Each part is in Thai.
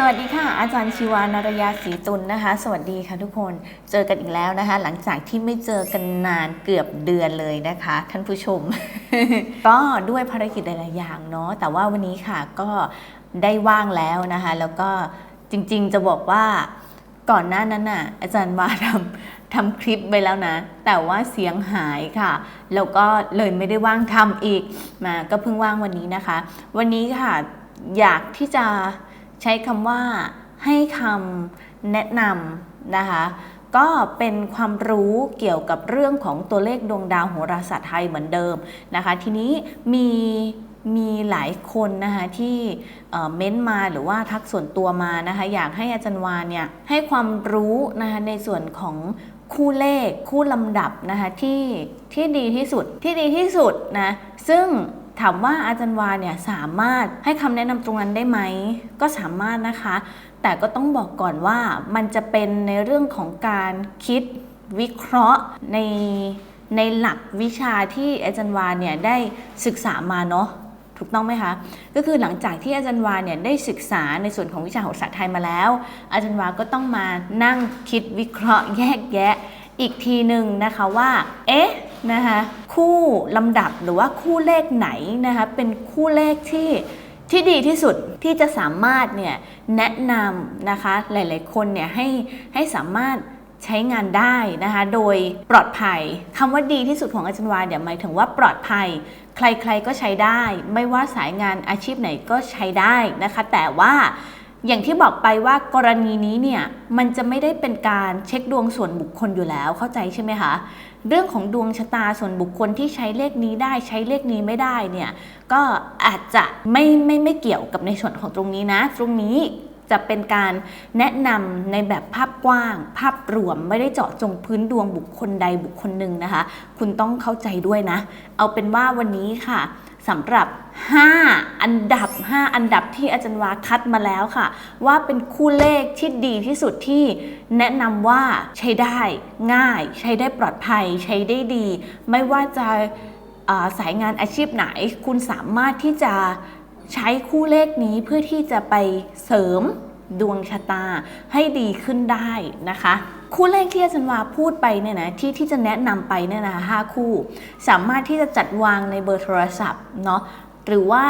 สวัสดีค่ะ อาจารย์ชีวานรยาศรีตุลนะคะ สวัสดีค่ะทุกคนเจอกันอีกแล้วนะคะ หลังจากที่ไม่เจอกันนานเกือบเดือนเลยนะคะ ท่านผู้ชม ก็ด้วยภารกิจหลายๆอย่างเนาะแต่ว่าวันนี้ค่ะก็ได้ว่างแล้วนะคะ แล้วก็จริงๆจะบอกว่าก่อนหน้านั้นน่ะอาจารย์วาทำทำคลิปไปแล้วนะ แต่ว่าเสียงหายค่ะ แล้วก็เลยไม่ได้ว่างทำอีกมาก็เพิ่งว่างวันนี้นะคะ วันนี้ค่ะอยากที่จะ ใช้คำว่าให้คำแนะนำนะคะก็เป็นความรู้เกี่ยวกับเรื่องของตัวเลขดวงดาวโหราศาสตร์ไทยเหมือนเดิมนะคะ ทีนี้มีมีหลายคนนะคะที่เม้นต์มาหรือว่าทักส่วนตัวมานะคะอยากให้อาจารย์วานเนี่ยให้ความรู้นะคะในส่วนของคู่เลขคู่ลำดับนะคะที่ที่ดีที่สุดที่ดีที่สุดนะซึ่ง ถามว่าอาจารย์วาเนี่ยสามารถให้คำแนะนำตรงนั้นได้ไหม ก็สามารถนะคะ แต่ก็ต้องบอกก่อนว่ามันจะเป็นในเรื่องของการคิดวิเคราะห์ในในหลักวิชาที่อาจารย์วาเนี่ยได้ศึกษามาเนาะถูกต้องไหมคะ ก็คือหลังจากที่อาจารย์วาเนี่ยได้ศึกษาในส่วนของวิชาโหราศาสตร์ไทยมาแล้ว อาจารย์วาก็ต้องมานั่งคิดวิเคราะห์แยกแยะอีกทีหนึ่งนะคะว่า เอ๊ะนะคะ คู่ลำดับหรือว่าคู่เลขไหนนะคะเป็นคู่เลขที่ที่ดีที่สุดที่จะสามารถเนี่ยแนะนำนะคะหลายๆคนเนี่ยให้ให้สามารถใช้งานได้นะคะโดยปลอดภัยคำว่าดีที่สุดของอาจารย์วาเนี่ยหมายถึงว่าปลอดภัย ใครๆก็ใช้ได้ ไม่ว่าสายงานอาชีพไหนก็ใช้ได้นะคะ แต่ว่าอย่างที่บอกไปว่ากรณีนี้เนี่ยมันจะไม่ได้เป็นการเช็คดวงส่วนบุคคลอยู่แล้วเข้าใจใช่ไหมคะ เรื่องของดวงชะตาส่วนบุคคลที่ใช้เลขนี้ได้ใช้เลขนี้ไม่ได้เนี่ยก็อาจจะไม่ไม่ไม่เกี่ยวกับในส่วนของตรงนี้นะ ตรงนี้จะเป็นการแนะนำในแบบภาพกว้าง ภาพรวมไม่ได้เจาะจงพื้นดวงบุคคลใดบุคคลหนึ่งนะคะ คุณต้องเข้าใจด้วยนะ เอาเป็นว่าวันนี้ค่ะ สำหรับ 5 อันดับ 5 อันดับที่อาจารย์วาคัดมาแล้วค่ะ ว่าเป็นคู่เลขที่ดีที่สุดที่แนะนำว่าใช้ได้ง่าย ใช้ได้ปลอดภัย ใช้ได้ดี ไม่ว่าจะาสายงานอาชีพไหน คุณสามารถที่จะใช้คู่เลขนี้เพื่อที่จะไปเสริมดวงชะตาให้ดีขึ้นได้นะคะ คู่เลขที่อาจารย์วาพูดไปเนี่ยนะที่ที่จะแนะนำไปเนี่ยนะห้าคู่ สามารถที่จะจัดวางในเบอร์โทรศัพท์เนาะหรือว่า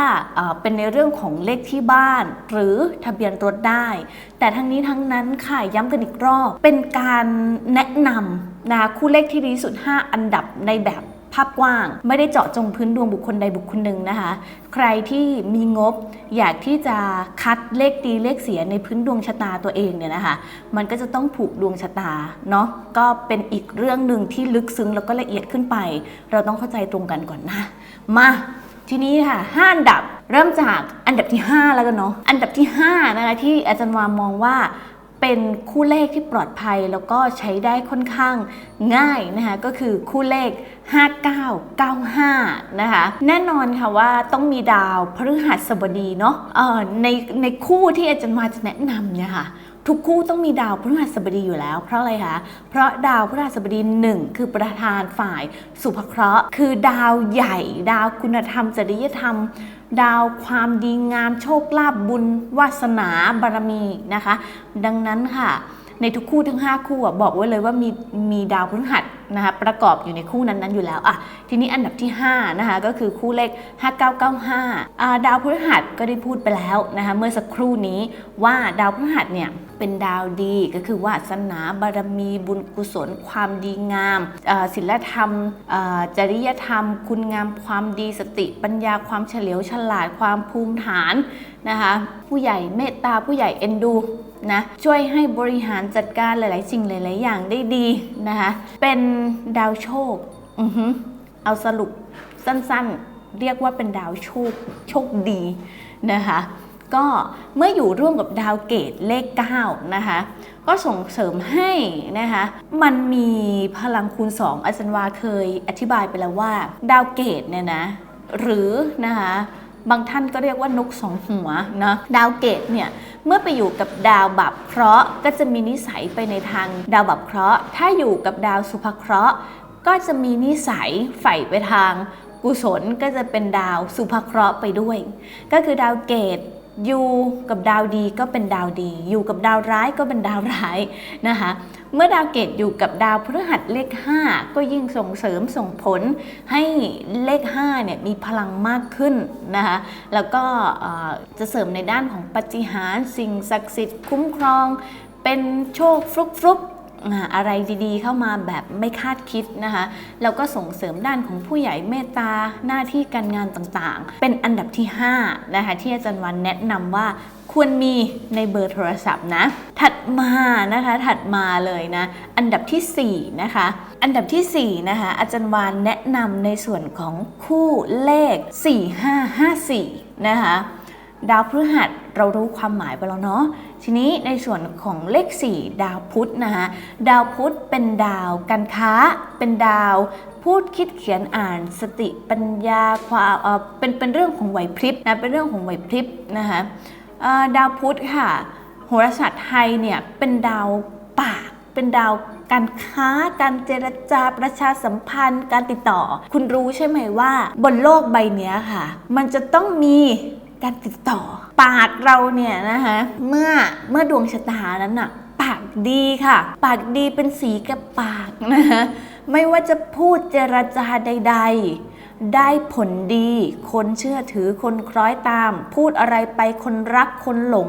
เป็นในเรื่องของเลขที่บ้าน หรือทะเบียนรถได้ แต่ทั้งนี้ทั้งนั้นค่ะย้ำกันอีกรอบ เป็นการแนะนำนะคู่เลขที่ดีสุด 5 อันดับในแบบ ภาพกว้าง ไม่ได้เจาะจงพื้นดวงบุคคลใดบุคคลหนึ่งนะคะ ใครที่มีงบอยากที่จะคัดเลขดีเลขเสียในพื้นดวงชะตาตัวเองเนี่ยนะคะ มันก็จะต้องผูกดวงชะตาเนาะก็เป็นอีกเรื่องหนึ่งที่ลึกซึ้งแล้วก็ละเอียดขึ้นไป เราต้องเข้าใจตรงกันก่อนนะ มาทีนี้ค่ะห้าอันดับเริ่มจากอันดับที่ 5 แล้วกันเนาะอันดับที่5นะคะที่อาจารย์วามองว่า เป็นคู่เลขที่ปลอดภัยแล้วก็ใช้ได้ค่อนข้างง่ายนะคะก็คือคู่เลข 5995 นะคะ แน่นอนค่ะว่าต้องมีดาวพฤหัสบดีเนาะในในคู่ที่อาจารย์มาจะแนะนำเนี่ยค่ะทุกคู่ต้องมีดาวพฤหัสบดีอยู่แล้ว เพราะอะไรคะ เพราะดาวพฤหัสบดีหนึ่งคือประธานฝ่ายสุภเคราะห์ คือดาวใหญ่ ดาวคุณธรรมจริยธรรม ดาวความดีงามโชคลาภบุญวาสนาบารมีนะคะ ดังนั้นค่ะ ในทุกคู่ทั้ง 5 คู่บอกไว้เลยว่ามีมีดาวพฤหัส นะคะประกอบอยู่ในคู่นั้นๆอยู่แล้วอะทีนี้อันดับที่5นะคะก็คือคู่เลข 5995อ่าดาวพฤหัสก็ได้พูดไปแล้วนะคะเมื่อสักครู่นี้ว่าดาวพฤหัสเนี่ยเป็นดาวดีก็คือวาสนาบารมีบุญกุศล ความดีงามศีลธรรมจริยธรรม คุณงามความดีสติปัญญาความเฉลียวฉลาดความภูมิฐานนะคะผู้ใหญ่เมตตาผู้ใหญ่เอ็นดูนะช่วยให้บริหารจัดการหลาย ๆ สิ่งหลาย ๆ อย่างได้ดีนะคะเป็นดาวโชคอือฮึเอาสรุปสั้นๆ เรียกว่าเป็นดาวโชคโชคดีนะคะก็เมื่ออยู่ร่วมกับดาวเกตเลข9นะคะก็ส่งเสริมให้นะคะมันมีพลังคูณ 2 อาจารย์วาเคยอธิบายไปแล้วว่า ดาวเกตเนี่ยนะหรือนะคะบางท่านก็เรียกว่านกสองหัวนะดาวเกตเนี่ย เมื่อไปอยู่กับดาวบับเคราะห์ ก็จะมีนิสัยไปในทางดาวบับเคราะห์ ถ้าอยู่กับดาวสุภเคราะห์ ก็จะมีนิสัยใฝ่ไปทางกุศลก็จะเป็นดาวสุภเคราะห์ไปด้วย ก็คือดาวเกต ยู่กับดาวดีก็เป็นดาวดีอยู่กับดาวร้ายก็เป็นดาวร้ายนะคะ เมื่อดาวเกตอยู่กับดาวพฤหัสเลข 5 ก็ยิ่งส่งเสริมส่งผลให้เลข5เนี่ยมีพลังมากขึ้นนะคะ แล้วก็จะเสริมในด้านของปฏิหารสิ่งศักดิ์สิทธิ์คุ้มครอง เป็นโชคฟลุกฟลุกๆ อะไรดีๆ เข้ามาแบบไม่คาดคิดนะคะแล้วก็ส่งเสริมด้านของผู้ใหญ่เมตตาหน้าที่การงานต่างๆ เป็นอันดับที่5นะคะที่อาจารย์วันแนะนำว่าควรมีในเบอร์โทรศัพท์นะ ถัดมานะคะถัดมาเลยนะ อันดับทีสี่4นะคะอันดับทีสี่4นะคะอาจารย์วานแนะนำในส่วนของคู่เลข 4554นะคะ ดาวพฤหัสเรารู้ความหมายไปแล้วเนาะทีนี้ในส่วนของเลข 4 ดาวพุธนะคะดาวพุธเป็นดาวการค้า เป็นดาวพูดคิดเขียนอ่านสติปัญญาความเป็นเป็นเรื่องของไหวพริบนะเป็นเรื่องของไหวพริบนะคะดาวพุธค่ะโหราศาสตร์ไทยเนี่ยเป็นดาวปากเป็นดาวการค้า การเจรจา ประชาสัมพันธ์ การติดต่อ คุณรู้ใช่ไหมว่า บนโลกใบนี้ค่ะ มันจะต้องมี การติดต่อ ปากเราเนี่ยนะคะเมื่อเมื่อดวงชะตานั้นอะปากดีค่ะ ปากดีเป็นสีกับปากนะคะไม่ว่าจะพูดเจรจาใด ๆ ได้ผลดี คนเชื่อถือคนคล้อยตาม พูดอะไรไปคนรักคนหลง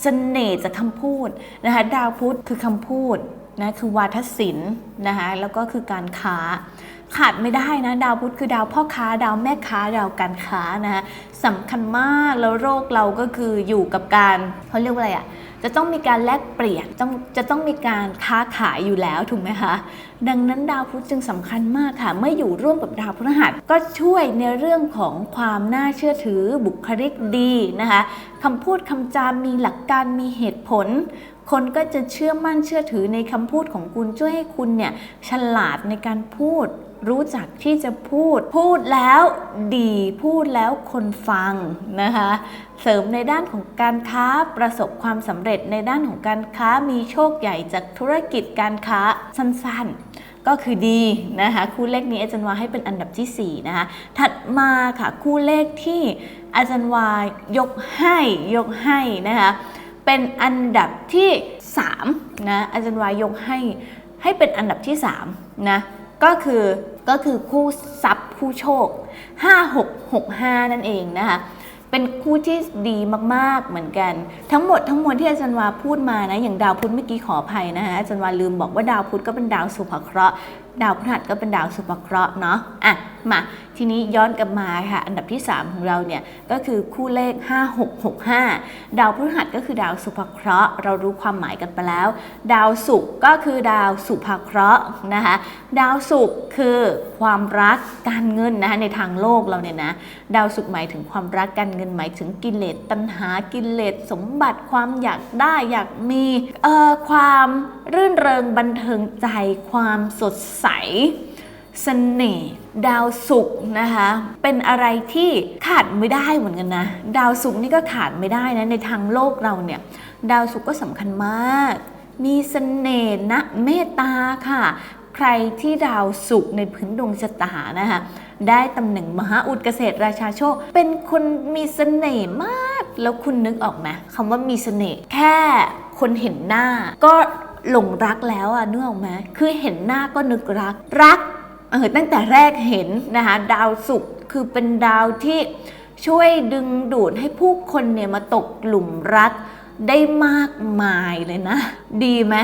เสน่ห์จากคำพูดนะคะดาวพุธคือคำพูดนะคือวาทศิลป์นะคะแล้วก็คือการค้า ขาดไม่ได้นะ ดาวพุธคือดาวพ่อค้า ดาวแม่ค้า ดาวการค้านะคะสำคัญมากแล้วโรคเราก็คืออยู่กับการเขาเรียกว่าอะไรอะจะต้องมีการแลกเปลี่ยนต้องจะต้องมีการค้าขายอยู่แล้วถูกไหมคะ ดังนั้นดาวพุธจึงสำคัญมากค่ะ เมื่ออยู่ร่วมกับดาวพฤหัสก็ช่วยในเรื่องของความน่าเชื่อถือบุคลิกดีนะคะคำพูดคำจามีหลักการมีเหตุผล คนก็จะเชื่อมั่นเชื่อถือในคำพูดของคุณช่วยให้คุณเนี่ยฉลาดในการพูด รู้จักที่จะพูด พูดแล้วดีพูดแล้วคนฟังนะคะ เสริมในด้านของการค้าประสบความสำเร็จในด้านของการค้ามีโชคใหญ่จากธุรกิจการค้าสั้นๆ ก็คือดีนะคะ คู่เลขนี้อาจารย์วาให้เป็นอันดับที่ 4 นะคะ ถัดมาค่ะคู่เลขที่อาจารย์วายกให้ยกให้นะคะเป็นอันดับที่3นะอาจารย์วายกให้ให้เป็นอันดับที่3นะ ก็คือก็คือคู่ทรัพย์คู่โชค 5665 นั่นเองนะคะเป็นคู่ที่ดีมากๆเหมือนกัน ทั้งหมดทั้งมวลที่อาจารย์วาพูดมานะอย่างดาวพุธเมื่อกี้ขออภัยนะคะอาจารย์วาลืมบอกว่าดาวพุธก็เป็นดาวสุภเคราะห์ ดาวพฤหัสก็เป็นดาวสุภเคราะห์เนาะอะมาทีนี้ย้อนกลับมาค่ะ อันดับที่ 3 ของเราเนี่ยก็คือคู่เลข 5665 ดาวพฤหัสก็คือดาวสุภเคราะห์ เรารู้ความหมายกันไปแล้ว ดาวศุกร์ก็คือดาวสุภเคราะห์นะคะดาวศุกร์คือความรักการเงินนะคะในทางโลกเราเนี่ยนะดาวศุกร์หมายถึงความรักการเงินหมายถึงกิเลสตัณหากิเลสสมบัติความอยากได้อยากมีเอ่อความรื่นเริงบันเทิงใจความสดใสเสน่ห์ดาวศุกร์นะคะ เป็นอะไรที่ขาดไม่ได้เหมือนกันนะ ดาวศุกร์นี่ก็ขาดไม่ได้นะ ในทางโลกเราเนี่ย ดาวศุกร์ก็สำคัญมาก มีเสน่ห์นะเมตตาค่ะ ใครที่ดาวศุกร์ในพื้นดวงชะตานะคะได้ตำแหน่งมหาอุดเกษตรราชาโชค เป็นคนมีเสน่ห์มาก แล้วคุณนึกออกไหมคำว่ามีเสน่ห์แค่คนเห็นหน้าก็ หลงรักแล้วอะนึกออกไหมคือเห็นหน้าก็นึกรัก รักเออตั้งแต่แรกเห็นนะคะดาวศุกร์คือเป็นดาวที่ช่วยดึงดูดให้ผู้คนเนี่ยมาตกหลุมรักได้มากมายเลยนะ ดีไหม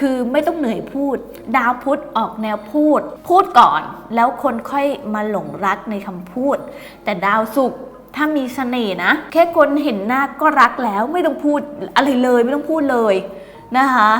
คือไม่ต้องเหนื่อยพูด ดาวพุธออกแนวพูด พูดก่อน แล้วคนค่อยมาหลงรักในคำพูด แต่ดาวศุกร์ถ้ามีเสน่ห์นะ แค่คนเห็นหน้าก็รักแล้วไม่ต้องพูดอะไรเลยไม่ต้องพูดเลยนะคะ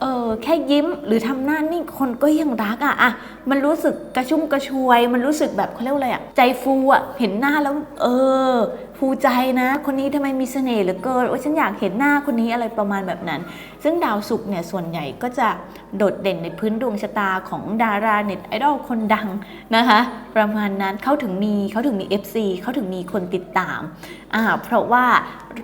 เออแค่ยิ้มหรือทำหน้านิ่งคนก็ยังรักอะอะมันรู้สึกกระชุ่มกระชวย มันรู้สึกแบบเขาเรียกอะไรอะใจฟูอะเห็นหน้าแล้ว เออภูใจนะ คนนี้ทำไมมีเสน่ห์เหลือเกินว่าฉันอยากเห็นหน้าคนนี้อะไรประมาณแบบนั้น ซึ่งดาวศุกร์เนี่ยส่วนใหญ่ก็จะโดดเด่นในพื้นดวงชะตาของดาราเน็ตไอดอลคนดังนะคะ ประมาณนั้นเขาถึงมีเขาถึงมี FC เขาถึงมีคนติดตามอ่าเพราะว่า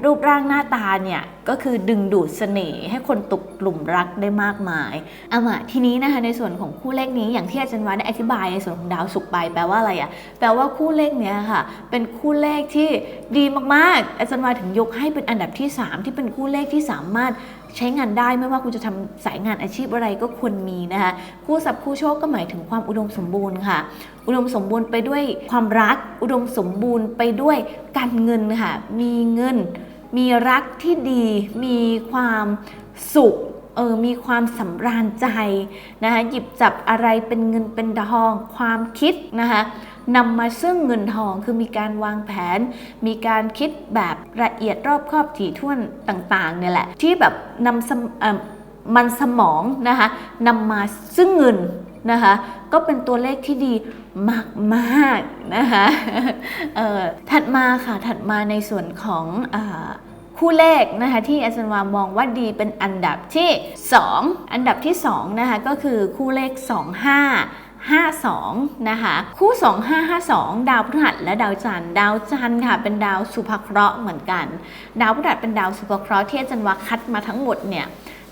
รูปร่างหน้าตาเนี่ยก็คือดึงดูดเสน่ห์ให้คนตกกลุ่มรักได้มากมายอามาทีนี้นะคะในส่วนของคู่เลขนี้อย่างที่อาจารย์วาได้อธิบายในส่วนของดาวศุกร์ไปแปลว่าอะไรอะแปลว่าคู่เลขเนี้ยค่ะ เป็นคู่เลขที่ดีมากๆ อาจารย์วาถึงยกให้เป็นอันดับที่ 3 ที่เป็นคู่เลขที่สามารถ ใช้งานได้ไม่ว่าคุณจะทำสายงานอาชีพอะไรก็ควรมีนะคะคู่สับคู่โชคก็หมายถึงความอุดมสมบูรณ์ค่ะ อุดมสมบูรณ์ไปด้วยความรัก อุดมสมบูรณ์ไปด้วยการเงินค่ะมีเงิน มีรักที่ดี มีความสุขเออมีความสำราญใจนะคะหยิบจับอะไรเป็นเงินเป็นทอง ความคิดนะคะ นำมาซึ่งเงินทองคือมีการวางแผน มีการคิดแบบละเอียดรอบครอบถี่ถ้วนต่างๆเนี่ยแหละ ที่แบบนำมันสมองนะคะนำมาซึ่งเงินนะคะก็เป็นตัวเลขที่ดีมากๆนะคะถัดมาค่ะถัดมาในส่วนของอคู่เลขนะคะที่อาจารย์วามองว่าดีเป็นอันดับที่ 2 อันดับที่2นะคะก็คือคู่เลข 25 52 นะคะ คู่ 2552 ดาวพฤหัสและดาวจันทร์ดาวจันทร์ค่ะ เป็นดาวสุภเคราะห์เหมือนกัน ดาวพฤหัสเป็นดาวสุภเคราะห์ที่อาจารย์วาคัดมาทั้งหมดเนี่ย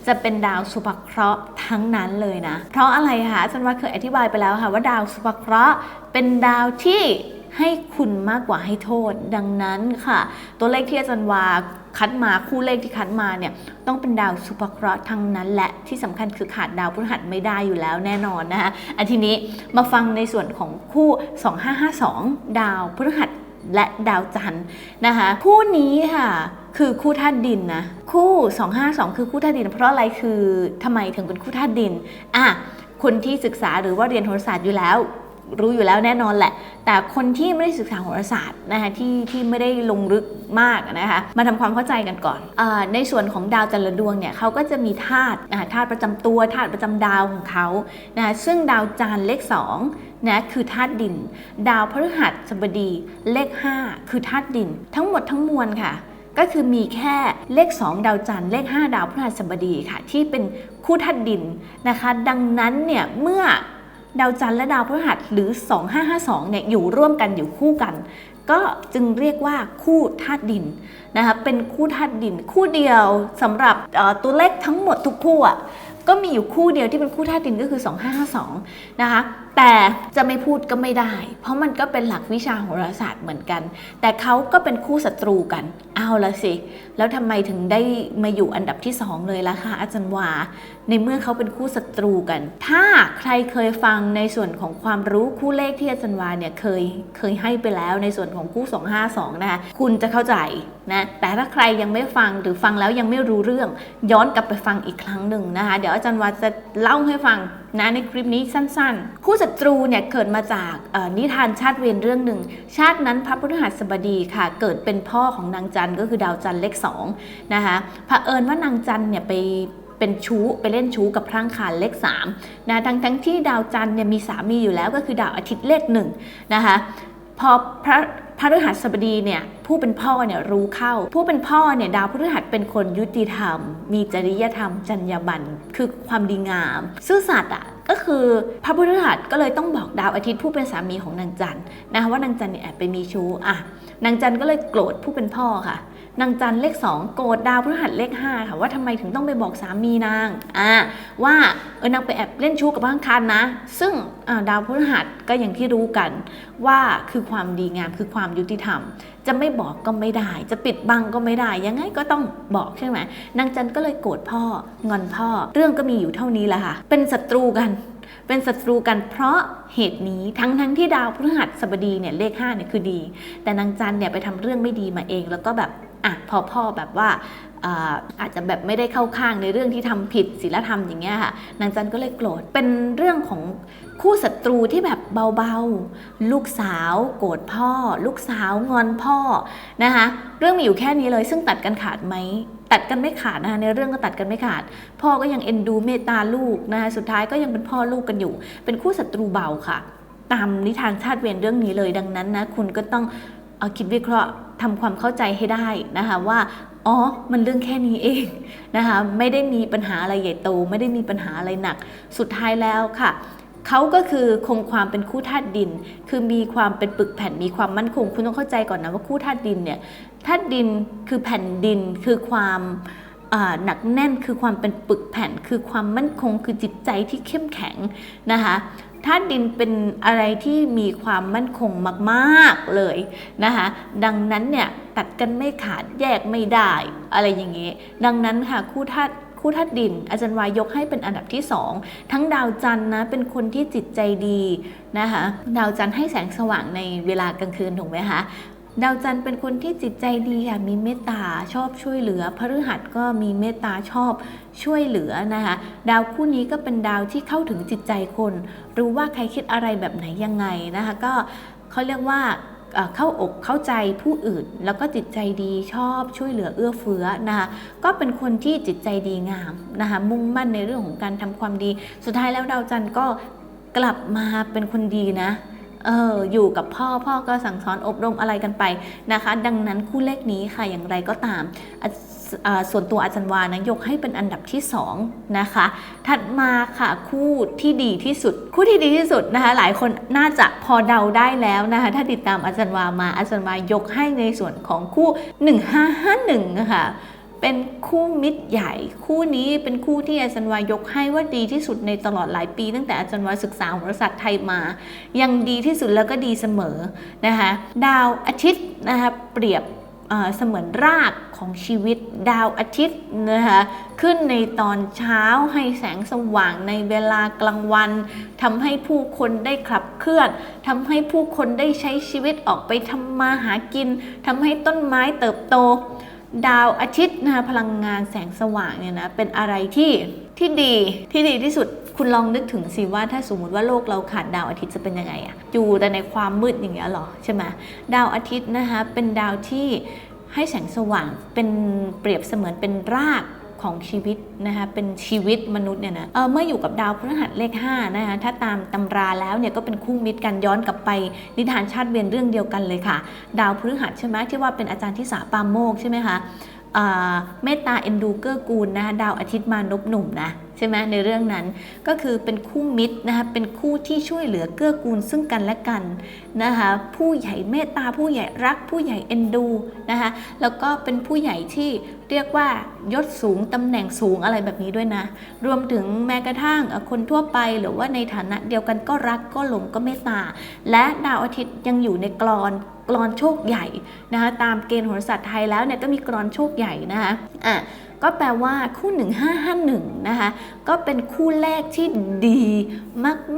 จะเป็นดาวสุภเคราะห์ทั้งนั้นเลยนะ เพราะอะไรคะอาจารย์ว่าเคยอธิบายไปแล้วค่ะว่าดาวสุภเคราะห์เป็นดาวที่ ให้คุณมากกว่าให้โทษ ดังนั้นค่ะ ตัวเลขที่อาจารย์วาคัดมาคู่เลขที่คัดมาเนี่ยต้องเป็นดาวสุภเคราะห์ทั้งนั้นและที่สำคัญคือขาดดาวพฤหัสไม่ได้อยู่แล้วแน่นอนนะคะอันทีนี้มาฟังในส่วนของคู่ 2552 ดาวพฤหัสและดาวจันทร์นะคะคู่นี้ค่ะคือคู่ธาตุดินนะคู่ 252 คือคู่ธาตุดิน เพราะอะไรคือทำไมถึงเป็นคู่ธาตุดินอะคนที่ศึกษาหรือว่าเรียนโหราศาสตร์อยู่แล้ว รู้อยู่แล้วแน่นอนแหละ แต่คนที่ไม่ได้ศึกษาโหราศาสตร์นะคะที่ที่ไม่ได้ลงลึกมากนะคะมาทำความเข้าใจกันก่อนอในส่วนของดาวจันทร์ละดวงเนี่ยเขาก็จะมีธาตุนะคะธาตุประจำตัวธาตุประจำดาวของเขานะคะซึ่งดาวจันทร์เลข2นะคือธาตุดิน ดาวพฤหัสบดีเลข 5 คือธาตุดิน ทั้งหมดทั้งมวลค่ะก็คือมีแค่เลข 2 ดาวจันทร์เลข 5 ดาวพฤหัสบดีค่ะ ที่เป็นคู่ธาตุดินนะคะ ดังนั้นเนี่ยเมื่อ ดาวจันทร์และดาวพฤหัสหรือ 2552 เนี่ยอยู่ร่วมกันอยู่คู่กัน ก็จึงเรียกว่าคู่ธาตุดินนะคะเป็นคู่ธาตุดิน คู่เดียวสำหรับตัวเลขทั้งหมดทุกคู่อะก็มีอยู่คู่เดียวที่เป็นคู่ธาตุดินก็คือ 2552 นะคะ แต่จะไม่พูดก็ไม่ได้ เพราะมันก็เป็นหลักวิชาโหราศาสตร์เหมือนกัน แต่เขาก็เป็นคู่ศัตรูกัน เอาละสิ แล้วทำไมถึงได้มาอยู่อันดับที่ 2 เลยล่ะคะอาจารย์วา ในเมื่อเขาเป็นคู่ศัตรูกัน ถ้าใครเคยฟังในส่วนของความรู้คู่เลขที่อาจารย์วาเนี่ยเคยเคยให้ไปแล้วในส่วนของคู่ 252 นะคะคุณจะเข้าใจนะแต่ถ้าใครยังไม่ฟังหรือฟังแล้วยังไม่รู้เรื่อง ย้อนกลับไปฟังอีกครั้งหนึ่งนะคะเดี๋ยวอาจารย์วาจะเล่าให้ฟังนะในคลิปนี้สั้นๆ คู่ศัตรูเนี่ยเกิดมาจากนิทานชาติเวรเรื่องหนึ่ง ชาตินั้นพระพฤหัสบดีค่ะ เกิดเป็นพ่อของนางจันก็คือดาวจันเลขสองนะคะเผอิญว่านางจันเนี่ยไป เป็นชู้ไปเล่นชู้กับพร่างคารเลข3นะทั้งทั้งที่ดาวจันทร์เนี่ยมีสามีอยู่แล้วก็คือดาวอาทิตย์เลขหนึ่งนะคะพอพระพระฤหัสบดีเนี่ยผู้เป็นพ่อเนี่ยรู้เข้า ผู้เป็นพ่อเนี่ยดาวพฤหัสเป็นคนยุติธรรม มีจริยธรรม จรรยาบรรณคือความดีงาม ซื่อสัตย์อะก็คือพระพฤหัสก็เลยต้องบอกดาวอาทิตย์ผู้เป็นสามีของนางจันทร์นะคะว่านางจันทร์เนี่ยแอบไปมีชู้อะนางจันทร์ก็เลยโกรธผู้เป็นพ่อค่ะ นางจันเลข 2 โกรธดาวพฤหัสเลข 5 ค่ะ ว่าทำไมถึงต้องไปบอกสามีนางอ่าว่าเออนางไปแอบเล่นชู้กับบ้างคันนะ ซึ่งดาวพฤหัสก็อย่างที่รู้กันว่าคือความดีงามคือความยุติธรรม จะไม่บอกก็ไม่ได้ จะปิดบังก็ไม่ได้ ยังไงก็ต้องบอกใช่ไหมนางจันก็เลยโกรธพ่องอนพ่อ เรื่องก็มีอยู่เท่านี้แหละค่ะ เป็นศัตรูกันเป็นศัตรูกันเพราะเหตุนี้ทั้งทั้งที่ดาวพฤหัสบดีเนี่ยเลข5เนี่ยคือดี แต่นางจันเนี่ยไปทำเรื่องไม่ดีมาเองแล้วก็แบบ อะพอพ่อแบบว่าอาอาจจะแบบไม่ได้เข้าข้างในเรื่องที่ทำผิดศีลธรรมอย่างเงี้ยค่ะนางจันก็เลยโกรธเป็นเรื่องของคู่ศัตรูที่แบบเบาๆ ลูกสาวโกรธพ่อ ลูกสาวงอนพ่อนะคะเรื่องมีอยู่แค่นี้เลยซึ่งตัดกันขาดไหมตัดกันไม่ขาดนะคะในเรื่องก็ตัดกันไม่ขาด พ่อก็ยังเอ็นดูเมตตาลูกนะคะสุดท้ายก็ยังเป็นพ่อลูกกันอยู่ เป็นคู่ศัตรูเบาค่ะ ตามนิทานชาติเวรเรื่องนี้เลยดังนั้นนะคุณก็ต้องเอาคิดวิเคราะห์ ทำความเข้าใจให้ได้นะคะว่าอ๋อ มันเรื่องแค่นี้เองนะคะไม่ได้มีปัญหาอะไรใหญ่โต ไม่ได้มีปัญหาอะไรหนัก สุดท้ายแล้วค่ะเขาก็คือคงความเป็นคู่ธาตุดิน คือมีความเป็นปึกแผ่นมีความมั่นคง คุณต้องเข้าใจก่อนนะว่าคู่ธาตุดินเนี่ยธาตุดินคือแผ่นดินคือความอ่าหนักแน่นคือความเป็นปึกแผ่น คือความมั่นคงคือจิตใจที่เข้มแข็งนะคะ ธาตุดินเป็นอะไรที่มีความมั่นคงมากๆเลยนะคะดังนั้นเนี่ยตัดกันไม่ขาดแยกไม่ได้อะไรอย่างนี้ ดังนั้นค่ะคู่ธาตุคู่ธาตุดิน อาจารย์วายยกให้เป็นอันดับที่สองทั้งดาวจันทร์นะเป็นคนที่จิตใจดีนะคะดาวจันทร์ให้แสงสว่างในเวลากลางคืนถูกไหมคะ ดาวจันทร์เป็นคนที่จิตใจดีค่ะมีเมตตาชอบช่วยเหลือพฤหัสก็มีเมตตาชอบช่วยเหลือนะคะดาวคู่นี้ก็เป็นดาวที่เข้าถึงจิตใจคน รู้ว่าใครคิดอะไรแบบไหนยังไงนะคะก็เขาเรียกว่าเข้าอกเข้าใจผู้อื่น แล้วก็จิตใจดีชอบช่วยเหลือเอื้อเฟื้อนะคะก็เป็นคนที่จิตใจดีงามนะคะมุ่งมั่นในเรื่องของการทำความดี สุดท้ายแล้วดาวจันทร์ก็กลับมาเป็นคนดีนะ เอออยู่กับพ่อพ่อก็สั่งสอนอบรมอะไรกันไปนะคะ ดังนั้นคู่เลขนี้ค่ะอย่างไรก็ตามอะสอ่าส่วนตัวอาจารย์วานะยกให้เป็นอันดับที่2นะคะ ถัดมาค่ะคู่ที่ดีที่สุด คู่ที่ดีที่สุดนะคะ หลายคนน่าจะพอเดาได้แล้วนะคะ ถ้าติดตามอาจารย์วามาอาจารย์วายกให้ในส่วนของคู่ 1551นะคะ เป็นคู่มิตรใหญ่ คู่นี้เป็นคู่ที่อาจารย์วายกให้ว่าดีที่สุดในตลอดหลายปี ตั้งแต่อาจารย์วายศึกษาโหราศาสตร์ไทยมา ยังดีที่สุดแล้วก็ดีเสมอนะคะดาวอาทิตย์นะคะเปรียบเอ่อเสมือนรากของชีวิตดาวอาทิตย์นะคะขึ้นในตอนเช้าให้แสงสว่างในเวลากลางวันทำให้ผู้คนได้ขับเคลื่อนทำให้ผู้คนได้ใช้ชีวิตออกไปทำมาหากินทำให้ต้นไม้เติบโต ดาวอาทิตย์นะคะพลังงานแสงสว่างเนี่ยนะเป็นอะไรที่ที่ดีที่ดีที่สุดคุณลองนึกถึงสิว่าถ้าสมมติว่าโลกเราขาดดาวอาทิตย์จะเป็นยังไงอะอยู่แต่ในความมืดอย่างเงี้ยหรอใช่ไหมดาวอาทิตย์นะคะเป็นดาวที่ให้แสงสว่างเป็นเปรียบเสมือนเป็นราก ของชีวิตนะคะเป็นชีวิตมนุษย์เนี่ยนะเเมื่ออยู่กับดาวพฤหัสเลข5นะคะถ้าตามตำราแล้วเนี่ยก็เป็นคู่มิตรกันย้อนกลับไป นิทานชาติเวียนเรื่องเดียวกันเลยค่ะ ดาวพฤหัสใช่ไหมที่ว่าเป็นอาจารย์ที่สาปามโมกใช่ไหมคะเมตตาเอ็นดูเกื้อกูลนะคะดาวอาทิตย์มานพหนุ่มนะ ใช่ไหมในเรื่องนั้นก็คือเป็นคู่มิตรนะคะเป็นคู่ที่ช่วยเหลือเกื้อกูลซึ่งกันและกันนะคะผู้ใหญ่เมตตาผู้ใหญ่รักผู้ใหญ่เอ็นดูนะคะแล้วก็เป็นผู้ใหญ่ที่เรียกว่ายศสูงตำแหน่งสูงอะไรแบบนี้ด้วยนะ รวมถึงแม้กระทั่งคนทั่วไปหรือว่าในฐานะเดียวกันก็รักก็หลงก็เมตตา และดาวอาทิตย์ยังอยู่ในกรอนกรอนโชคใหญ่นะคะตามเกณฑ์โหราศาสตร์ไทยแล้วเนี่ยก็มีกรอนโชคใหญ่นะคะอะ ก็แปลว่าคู่ 1551นะคะก็เป็นคู่แรกที่ดี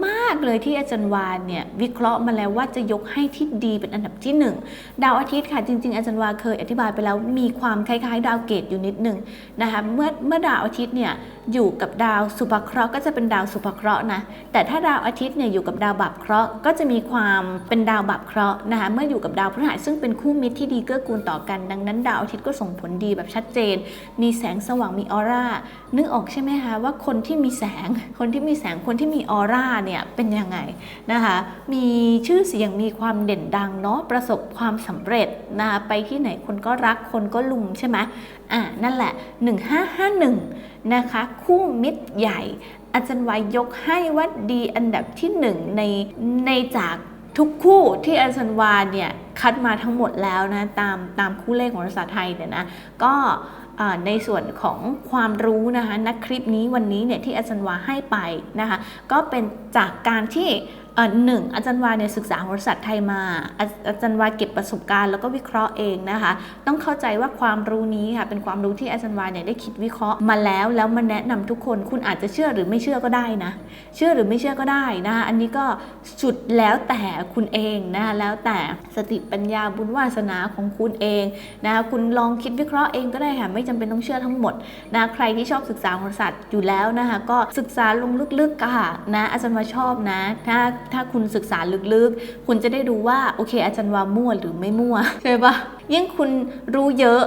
มากๆเลยที่อาจารย์วานเนี่ยวิเคราะห์มาแล้วว่าจะยกให้ที่ดีเป็นอันดับที่ 1 ดาวอาทิตย์ค่ะจริง ๆ อาจารย์วาเคยอธิบายไปแล้วมีความคล้ายๆ ดาวเกตอยู่นิดนึงนะคะเมื่อเมื่อดาวอาทิตย์เนี่ยอยู่กับดาวสุภเคราะห์ก็จะเป็นดาวสุภเคราะห์นะแต่ถ้าดาวอาทิตย์เนี่ยอยู่กับดาวบาปเคราะห์ก็จะมีความเป็นดาวบาปเคราะห์นะคะเมื่ออยู่กับดาวพฤหัสซึ่งเป็นคู่มิตรที่ดีเกื้อกูลต่อกัน ดังนั้น ดาวอาทิตย์ก็ส่งผลดีแบบชัดเจน มีแสงสว่างมีออร่านึกออกใช่ไหมคะว่าคนที่มีแสง คนที่มีแสงคนที่มีออร่าเนี่ยเป็นยังไงนะคะมีชื่อเสียงมีความเด่นดังเนาะประสบความสำเร็จนะคะไปที่ไหนคนก็รักคนก็ลุมใช่ไหมอะนั่นแหละ 1551 นะคะคู่มิตรใหญ่ อาจารย์วายยกให้ว่าดีอันดับที่หนึ่งในในจากทุกคู่ที่อาจารย์วาเนี่ยคัดมาทั้งหมดแล้วนะตามตามคู่เลขของภาษาไทยเนี่ยนะก็ ในส่วนของความรู้นะคะนักคลิปนี้วันนี้เนี่ยที่อาจารย์วาให้ไปนะคะก็เป็นจากการที่ หนึ่งอาจารย์วาเนี่ยศึกษาโหราศาสตร์ไทยมา อาอาจารย์วาเก็บประสบการณ์แล้วก็วิเคราะห์เองนะคะ ต้องเข้าใจว่าความรู้นี้ค่ะเป็นความรู้ที่อาจารย์วาเนี่ยได้คิดวิเคราะห์มาแล้ว แล้วมาแนะนำทุกคนคุณอาจจะเชื่อหรือไม่เชื่อก็ได้นะเชื่อหรือไม่เชื่อก็ได้นะคะอันนี้ก็สุดแล้วแต่คุณเองนะคะแล้วแต่สติปัญญาบุญวาสนาของคุณเองนะคะคุณลองคิดวิเคราะห์เองก็ได้ค่ะไม่จำเป็นต้องเชื่อทั้งหมดนะใครที่ชอบศึกษาโหราศาสตร์อยู่แล้วนะคะก็ศึกษาลงลึกๆค่ะนะอาจารย์วาชอบนะถ้าถ้าคุณศึกษาลึกๆ คุณจะได้รู้ว่าโอเค อาจารย์วามั่วหรือไม่มั่วใช่ปะยิ่งคุณรู้เยอะ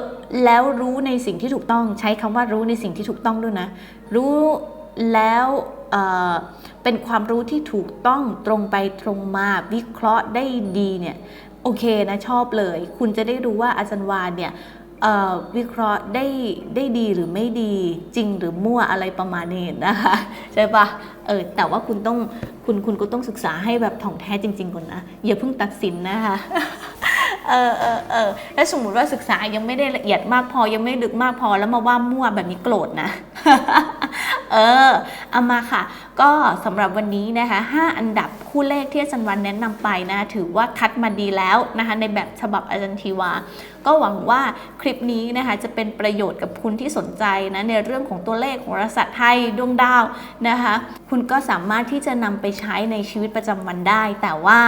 แล้วรู้ในสิ่งที่ถูกต้องใช้คำว่ารู้ในสิ่งที่ถูกต้องด้วยนะ รู้แล้วเเป็นความรู้ที่ถูกต้องตรงไปตรงมาวิเคราะห์ได้ดีเนี่ยโอเคนะชอบเลย คุณจะได้รู้ว่าอาจารย์วานเนี่ย วิเคราะห์ได้ได้ดีหรือไม่ดีจริงหรือมั่วอะไรประมาณนี้นะคะใช่ปะเออแต่ว่าคุณต้องคุณคุณก็ต้องศึกษาให้แบบถ่องแท้จริง ๆก่อนนะอย่าเพิ่งตัดสินนะคะเออเออเออแล้วสมมติว่าศึกษายังไม่ได้ละเอียดมากพอยังไม่ลึกมากพอแล้วมาว่ามั่วแบบนี้โกรธนะ เออเอามาค่ะ ก็สำหรับวันนี้นะคะ5อันดับคู่เลขที่อาจารย์วันแนะนำไปนะ ถือว่าคัดมาดีแล้วนะคะในแบบฉบับอาจารย์ทีวา ก็หวังว่าคลิปนี้นะคะจะเป็นประโยชน์กับคุณที่สนใจนะในเรื่องของตัวเลขของรศาสตร์ไทยดวงดาวนะคะคุณก็สามารถที่จะนำไปใช้ในชีวิตประจำวันได้ แต่ว่า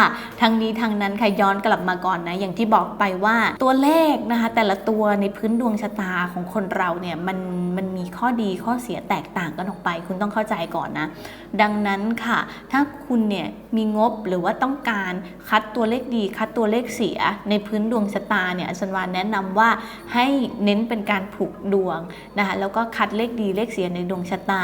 ทั้งนี้ทั้งนั้นค่ะย้อนกลับมาก่อนนะอย่างที่บอกไปว่าตัวเลขนะคะแต่ละตัวในพื้นดวงชะตาของคนเราเนี่ยมันมันมีข้อดีข้อเสียแตกต่างกันออกไป คุณต้องเข้าใจก่อนนะดังนั้นค่ะ ถ้าคุณเนี่ยมีงบหรือว่าต้องการคัดตัวเลขดีคัดตัวเลขเสียในพื้นดวงชะตาเนี่ยอาจารย์วาแนะนำว่าให้เน้นเป็นการผูกดวงนะคะแล้วก็คัดเลขดีเลขเสียในดวงชะตา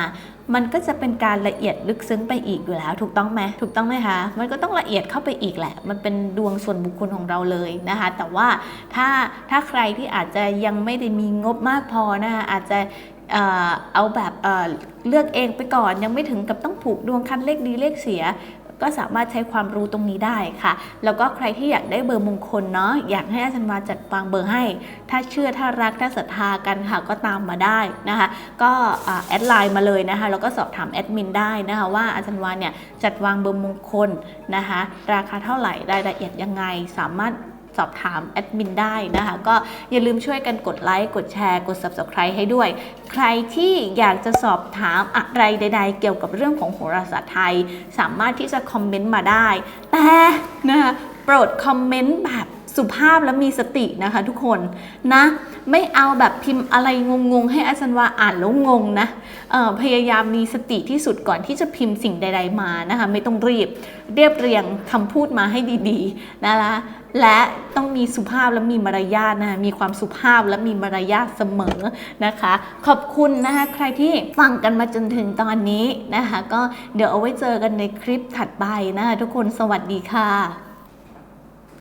มันก็จะเป็นการละเอียดลึกซึ้งไปอีกอยู่แล้ว ถูกต้องไหมถูกต้องไหมคะมันก็ต้องละเอียดเข้าไปอีกแหละ มันเป็นดวงส่วนบุคคลของเราเลยนะคะ แต่ว่าถ้าถ้าใครที่อาจจะยังไม่ได้มีงบมากพอนะคะอาจจะเอาแบบเเลือกเองไปก่อนยังไม่ถึงกับต้องผูกดวงคันเลขดีเลขเสีย ก็สามารถใช้ความรู้ตรงนี้ได้ค่ะ แล้วก็ใครที่อยากได้เบอร์มงคลเนาะอยากให้อาจารย์วาจัดวางเบอร์ให้ ถ้าเชื่อถ้ารักถ้าศรัทธากันค่ะก็ตามมาได้นะคะ ก็แอดไลน์มาเลยนะคะแล้วก็สอบถามแอดมินได้นะคะว่าอาจารย์วาเนี่ยจัดวางเบอร์มงคลนะคะราคาเท่าไหร่รายละเอียดยังไงสามารถ สอบถามแอดมินได้นะคะ ก็อย่าลืมช่วยกันกดไลค์ กดแชร์ กด Subscribe ให้ด้วย ใครที่อยากจะสอบถามอะไรใด ๆ เกี่ยวกับเรื่องของโหราศาสตร์ไทย สามารถที่จะคอมเมนต์มาได้ แต่นะคะโปรดคอมเมนต์แบบ สุภาพและมีสตินะคะทุกคนนะ ไม่เอาแบบพิมพ์อะไรงงๆ ให้อาจารย์ว่าอ่านแล้วงงนะพยายามมีสติที่สุดก่อนที่จะพิมพ์สิ่งใด ๆมานะคะไม่ต้องรีบเรียบเรียงคำพูดมาให้ดีๆนะคะและต้องมีสุภาพและมีมารยาทนะคะมีความสุภาพและมีมารยาทเสมอนะคะ ขอบคุณนะคะใครที่ฟังกันมาจนถึงตอนนี้นะคะ ก็เดี๋ยวเอาไว้เจอกันในคลิปถัดไปนะคะทุกคนสวัสดีค่ะ